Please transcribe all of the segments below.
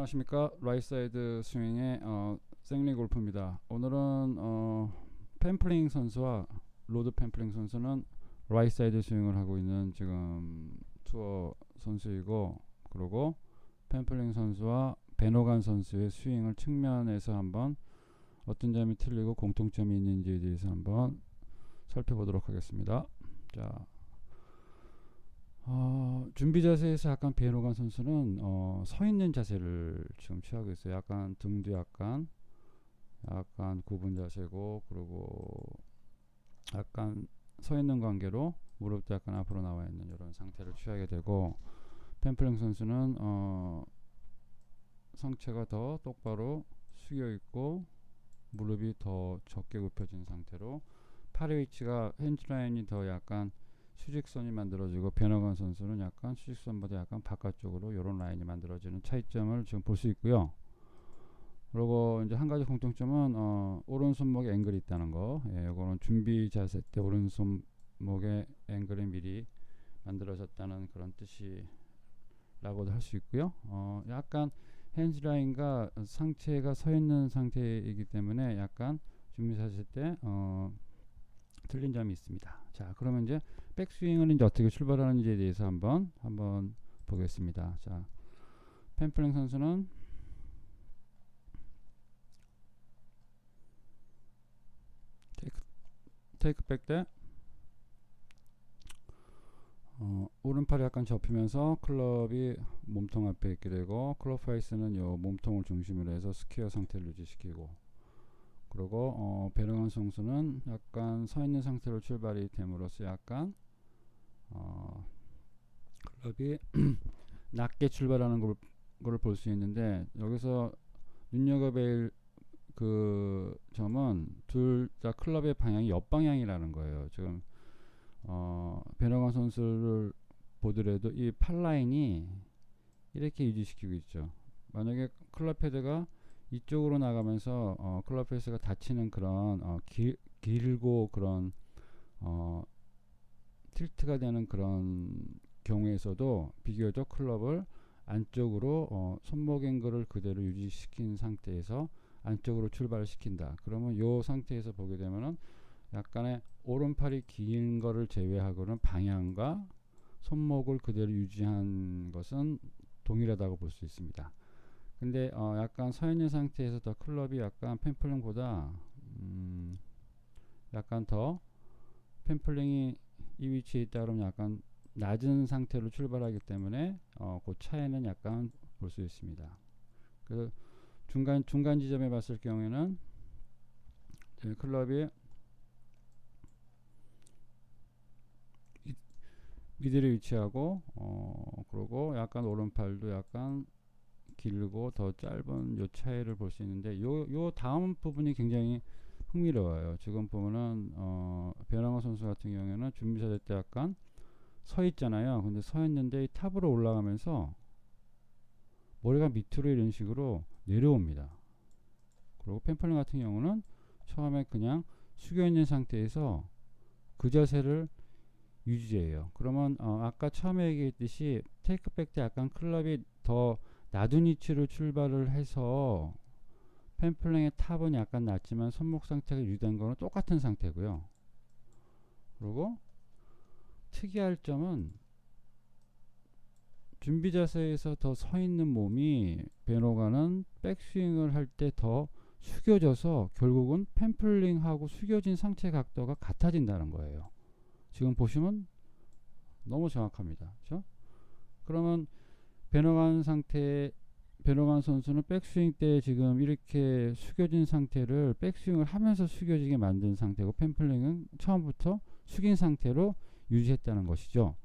안녕하십니까 라이사이드 스윙의 어, 생리 골프입니다. 오늘은 어, 펜플링 선수와 로드 펜플링 선수는 라이사이드 스윙을 하고 있는 지금 투어 선수이고 그리고 펜플링 선수와 베노간 선수의 스윙을 측면에서 한번 어떤 점이 틀리고 공통점이 있는지에 대해서 한번 살펴보도록 하겠습니다. 자, 어, 준비 자세에서 약간 베노간 선수는 어, 서 있는 자세를 지금 취하고 있어요. 약간 등도 약간 약간 구분 자세고 그리고 약간 서 있는 관계로 무릎도 약간 앞으로 나와 있는 이런 상태를 취하게 되고 펜플링 선수는 어, 상체가 더 똑바로 숙여 있고 무릎이 더 적게 굽혀진 상태로 팔의 위치가 핸즈 라인이 더 약간 수직선이 만들어지고 베너건 선수는 약간 수직선보다 약간 바깥쪽으로 이런 라인이 만들어지는 차이점을 지금 볼 수 있고요. 그리고 이제 한 가지 공통점은 어, 오른손목에 앵글이 있다는 거. 예, 이거는 준비 자세 때 오른손목에 앵글이 미리 만들어졌다는 그런 뜻이라고도 할 수 있고요. 어, 약간 핸즈 라인과 상체가 서 있는 상태이기 때문에 약간 준비 자세 때 어, 틀린 점이 있습니다. 자, 그러면 이제 백스윙을 이제 어떻게 출발하는지에 대해서 한번 한번 보겠습니다. 자, 펜플링 선수는 테이크 테이크 백 때 어, 오른팔이 약간 접히면서 클럽이 몸통 앞에 있게 되고 클럽 페이스는 요 몸통을 중심으로 해서 스퀘어 상태를 유지시키고 그리고 어, 베르간 선수는 약간 서 있는 상태로 출발이 됨으로써 약간 어, 클럽이 낮게 출발하는 걸, 걸 볼 수 있는데 여기서 눈여겨볼 그 점은 둘 다 클럽의 방향이 옆방향이라는 거예요. 지금 어, 베르간 선수를 보더라도 이 팔라인이 이렇게 유지시키고 있죠. 만약에 클럽 헤드가 이쪽으로 나가면서 어, 클럽 페이스가 닫히는 그런 어, 길, 길고 그런 어, 틸트가 되는 그런 경우에서도 비교적 클럽을 안쪽으로 어, 손목 앵글을 그대로 유지시킨 상태에서 안쪽으로 출발을 시킨다. 그러면 요 상태에서 보게 되면은 약간의 오른팔이 긴 거를 제외하고는 방향과 손목을 그대로 유지한 것은 동일하다고 볼 수 있습니다. 근데 어 약간 서 있는 상태에서 더 클럽이 약간 펜플링보다 음 약간 더 펜플링이 이 위치에 있다 그러면 약간 낮은 상태로 출발하기 때문에 어 그 차이는 약간 볼 수 있습니다. 그 중간 중간 지점에 봤을 경우에는 클럽이 미들에 위치하고 어 그리고 약간 오른팔도 약간 길고 더 짧은 요 차이를 볼 수 있는데 요 요 다음 부분이 굉장히 흥미로워요. 지금 보면은 어 베랑호 선수 같은 경우에는 준비자 때 약간 서 있잖아요. 근데 서 있는데 탑으로 올라가면서 머리가 밑으로 이런 식으로 내려옵니다. 그리고 펜플링 같은 경우는 처음에 그냥 숙여 있는 상태에서 그 자세를 유지해요. 그러면 어 아까 처음에 얘기했듯이 테이크백 때 약간 클럽이 더 위치로 출발을 해서 펜플랭의 탑은 약간 낮지만 손목 상태가 유지된 거는 똑같은 상태고요. 그리고 특이할 점은 준비 자세에서 더 서 있는 몸이 베노가는 백스윙을 할 때 더 숙여져서 결국은 펜플링하고 숙여진 상체 각도가 같아진다는 거예요. 지금 보시면 너무 정확합니다. 그렇죠? 그러면 베너간 상태 베너간 선수는 백스윙 때 지금 이렇게 숙여진 상태를 백스윙을 하면서 숙여지게 만든 상태고 펜플링은 처음부터 숙인 상태로 유지했다는 것이죠.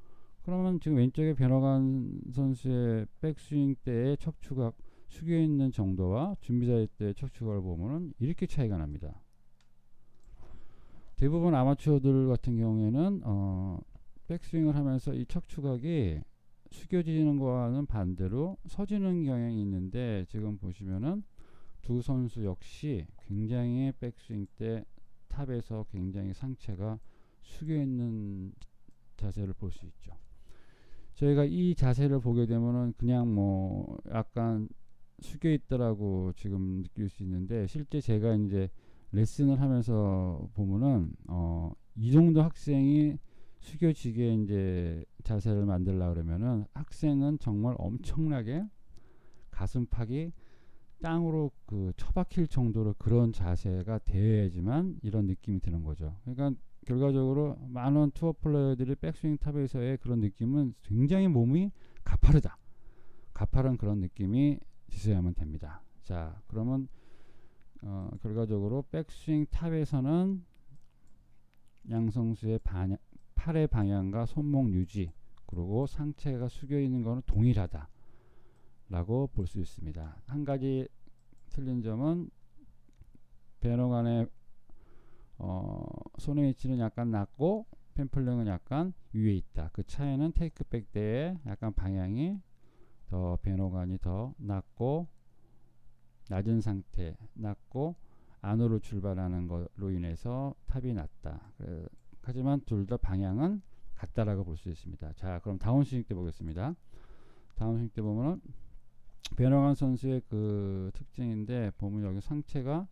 그러면 지금 왼쪽에 베너간 선수의 백스윙 때의 척추각 숙여 있는 정도와 준비자의 때의 척추각을 보면은 이렇게 차이가 납니다. 대부분 아마추어들 같은 경우에는 어, 백스윙을 하면서 이 척추각이 숙여지는 거와는 반대로 서지는 경향이 있는데 지금 보시면은 두 선수 역시 굉장히 백스윙 때 탑에서 굉장히 상체가 숙여 있는 자세를 볼 수 있죠. 저희가 이 자세를 보게 되면은 그냥 뭐 약간 숙여 있다라고 지금 느낄 수 있는데 실제 제가 이제 레슨을 하면서 보면은 어, 이 정도 학생이 숙여지게 이제 자세를 만들라 그러면은 학생은 정말 엄청나게 가슴팍이 땅으로 그 처박힐 정도로 그런 자세가 돼야지만 이런 느낌이 드는 거죠. 그러니까 결과적으로 많은 투어 플레이어들이 백스윙 탑에서의 그런 느낌은 굉장히 몸이 가파르다. 가파른 그런 느낌이 있어야만 됩니다. 자, 그러면 어, 결과적으로 백스윙 탑에서는 양성수의 반야, 팔의 방향과 손목 유지 그리고 상체가 숙여 있는 것은 동일하다. 라고 볼 수 있습니다. 한 가지 틀린 점은 배너간의 어, 손의 위치는 약간 낮고 펜플링은 약간 위에 있다. 그 차이는 테이크백 때의 약간 방향이 더 배너간이 더 낮고 낮은 상태 낮고 안으로 출발하는 것로 인해서 탑이 낮다. 그, 하지만 둘 다 방향은 같다라고 볼 수 있습니다. 자, 그럼 다운스윙 때 보겠습니다. 다운스윙 때 보면은 베너간 선수의 그 특징인데 보면 여기 상체가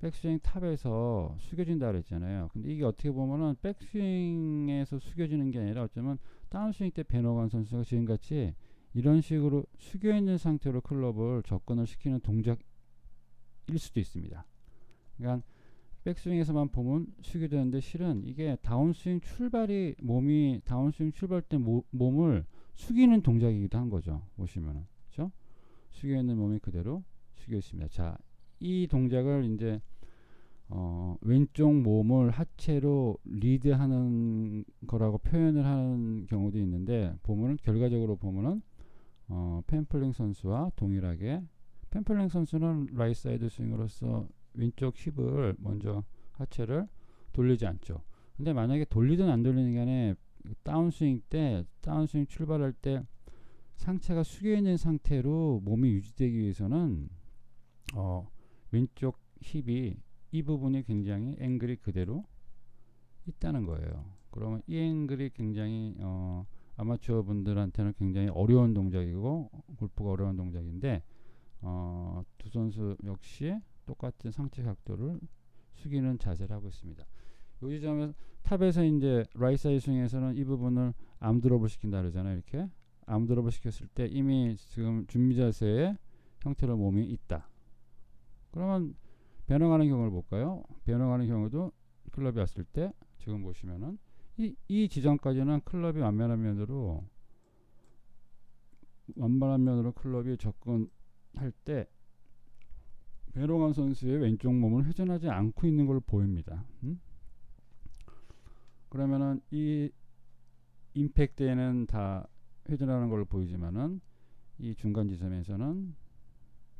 백스윙 탑에서 숙여진다 그랬잖아요. 근데 이게 어떻게 보면은 백스윙에서 숙여지는 게 아니라 어쩌면 다운스윙 때 베너간 선수가 지금같이 이런 식으로 숙여 있는 상태로 클럽을 접근을 시키는 동작일 수도 있습니다. 그러니까 백스윙에서만 보면 숙여되는데 실은 이게 다운스윙 출발이 몸이 다운스윙 출발 때 모, 몸을 숙이는 동작이기도 한 거죠. 보시면은 그렇죠? 숙여 있는 몸이 그대로 숙여 있습니다. 자, 이 동작을 이제 어, 왼쪽 몸을 하체로 리드하는 거라고 표현을 하는 경우도 있는데 보면은 결과적으로 보면은 어, 펜플링 선수와 동일하게 펜플링 선수는 라이트 사이드 스윙으로서 왼쪽 힙을 먼저 하체를 돌리지 않죠. 근데 만약에 돌리든 안 돌리는 간에 다운스윙 때 다운스윙 출발할 때 상체가 숙여 있는 상태로 몸이 유지되기 위해서는 어, 왼쪽 힙이 이 부분이 굉장히 앵글이 그대로 있다는 거예요. 그러면 이 앵글이 굉장히 어, 아마추어 분들한테는 굉장히 어려운 동작이고 골프가 어려운 동작인데 어, 두 선수 역시 똑같은 상체 각도를 숙이는 자세를 하고 있습니다. 요 지점에 탑에서 이제 라이트 사이드 스윙에서는 이 부분을 암드롭을 시킨다 그러잖아요. 이렇게 암드롭을 시켰을 때 이미 지금 준비 자세의 형태로 몸이 있다. 그러면 변형하는 경우를 볼까요? 변형하는 경우도 클럽이 왔을 때 지금 보시면은 이, 이 지점까지는 클럽이 완만한 면으로 완만한 면으로 클럽이 접근할 때 베로간 선수의 왼쪽 몸을 회전하지 않고 있는 걸 보입니다. 음? 그러면은 이 임팩트에는 다 회전하는 걸 보이지만은 이 중간 지점에서는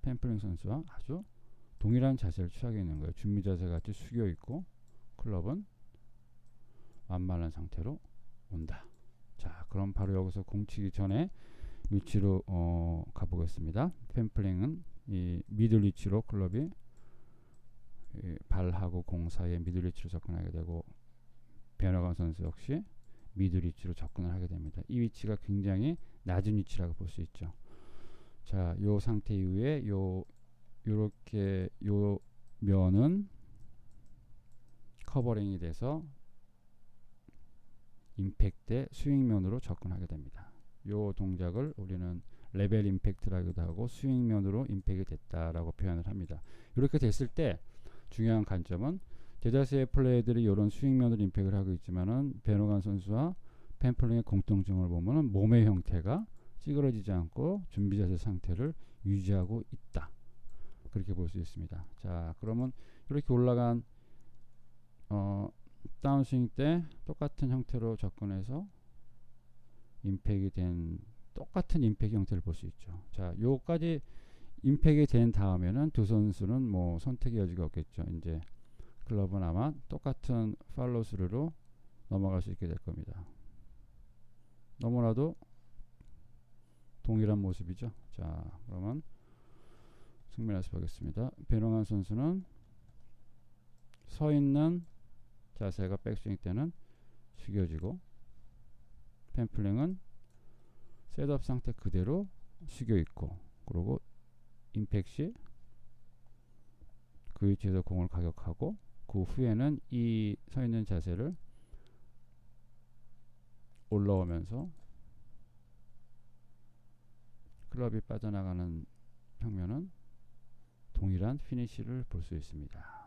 펜플링 선수와 아주 동일한 자세를 취하고 있는 거예요. 준비 자세 같이 숙여 있고 클럽은 완만한 상태로 온다. 자, 그럼 바로 여기서 공치기 전에 위치로 어, 가보겠습니다. 펜플링은 이 미들 위치로 클럽이 발하고 공 사이에 미들 위치로 접근하게 되고 변화관 선수 역시 미들 위치로 접근을 하게 됩니다. 이 위치가 굉장히 낮은 위치라고 볼 수 있죠. 자, 요 상태 이후에 요 요렇게 요 면은 커버링이 돼서 임팩트의 스윙면으로 접근하게 됩니다. 요 동작을 우리는 레벨 임팩트라고도 하고 스윙면으로 임팩이 됐다라고 표현을 합니다. 이렇게 됐을 때 중요한 관점은 대다수의 플레이들이 이런 스윙면으로 임팩을 하고 있지만은 베노간 선수와 펜플링의 공통점을 보면은 몸의 형태가 찌그러지지 않고 준비 자세 상태를 유지하고 있다. 그렇게 볼 수 있습니다. 자, 그러면 이렇게 올라간 어, 다운스윙 때 똑같은 형태로 접근해서 임팩이 된 똑같은 임팩 형태를 볼 수 있죠. 자, 요까지 임팩이 된 다음에는 두 선수는 뭐 선택의 여지가 없겠죠. 이제 클럽은 아마 똑같은 팔로우 스루로 넘어갈 수 있게 될 겁니다. 너무나도 동일한 모습이죠. 자, 그러면 승면에서 보겠습니다. 배롱한 선수는 서 있는 자세가 백스윙 때는 숙여지고 펜플링은 셋업 상태 그대로 숙여 있고 그리고 임팩 시 그 위치에서 공을 가격하고 그 후에는 이 서 있는 자세를 올라오면서 클럽이 빠져나가는 평면은 동일한 피니쉬를 볼 수 있습니다.